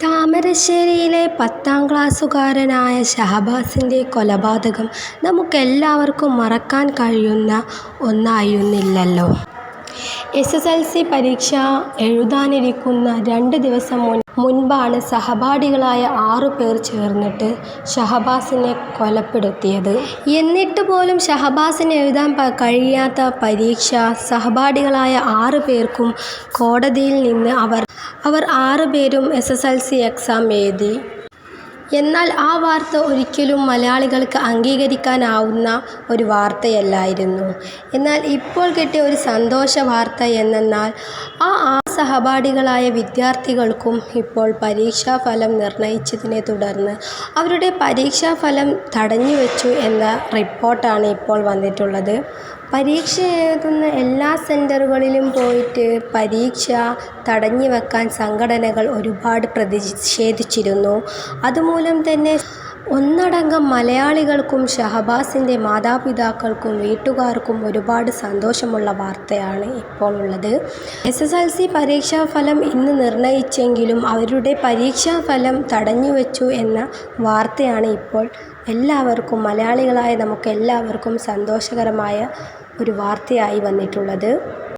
താമരശ്ശേരിയിലെ പത്താം ക്ലാസ്സുകാരനായ ഷഹബാസിന്റെ കൊലപാതകം നമുക്കെല്ലാവർക്കും മറക്കാൻ കഴിയുന്ന ഒന്നായിരുന്നില്ലല്ലോ. എസ്. എസ്. എൽ. സി. പരീക്ഷ എഴുതാനിരിക്കുന്ന രണ്ട് ദിവസം മുൻപാണ് സഹപാഠികളായ ആറു പേർ ചേർന്നിട്ട് ഷഹബാസിനെ കൊലപ്പെടുത്തിയത്. എന്നിട്ട് പോലും ഷഹബാസിന് എഴുതാൻ കഴിയാത്ത പരീക്ഷ സഹപാഠികളായ ആറു പേർക്കും കോടതിയിൽ നിന്ന് അവർ അവർ ആറു പേരും S. S. L. C. Exam എഴുതി. എന്നാൽ ആ വാർത്ത ഒരിക്കലും മലയാളികൾക്ക് അംഗീകരിക്കാനാവുന്ന ഒരു വാർത്തയല്ലായിരുന്നു. എന്നാൽ ഇപ്പോൾ കിട്ടിയ ഒരു സന്തോഷ വാർത്ത എന്നാൽ ആ സഹപാഠികളായ വിദ്യാർത്ഥികൾക്കും ഇപ്പോൾ പരീക്ഷാഫലം നിർണയിച്ചതിനെ തുടർന്ന് അവരുടെ പരീക്ഷാഫലം തടഞ്ഞുവെച്ചു എന്ന റിപ്പോർട്ടാണ് ഇപ്പോൾ വന്നിട്ടുള്ളത്. പരീക്ഷ എഴുതുന്ന എല്ലാ സെന്ററുകളിലും പോയിട്ട് പരീക്ഷ തടഞ്ഞു വെക്കാൻ സംഘടനകൾ ഒരുപാട് പ്രതിഷേധിച്ചിരുന്നു. അതുമൂലം തന്നെ ഒന്നടങ്കം മലയാളികൾക്കും ഷഹബാസിന്റെ മാതാപിതാക്കൾക്കും വീട്ടുകാർക്കും ഒരുപാട് സന്തോഷമുള്ള വാർത്തയാണ് ഇപ്പോൾ ഉള്ളത്. എസ്. എസ്. എൽ. സി. പരീക്ഷാഫലം ഇന്ന് നിർണയിച്ചെങ്കിലും അവരുടെ പരീക്ഷാഫലം തടഞ്ഞുവെച്ചു എന്ന വാർത്തയാണ് ഇപ്പോൾ എല്ലാവർക്കും മലയാളികളായ നമുക്ക് എല്ലാവർക്കും സന്തോഷകരമായ ഒരു വാർത്തയായി വന്നിട്ടുള്ളത്.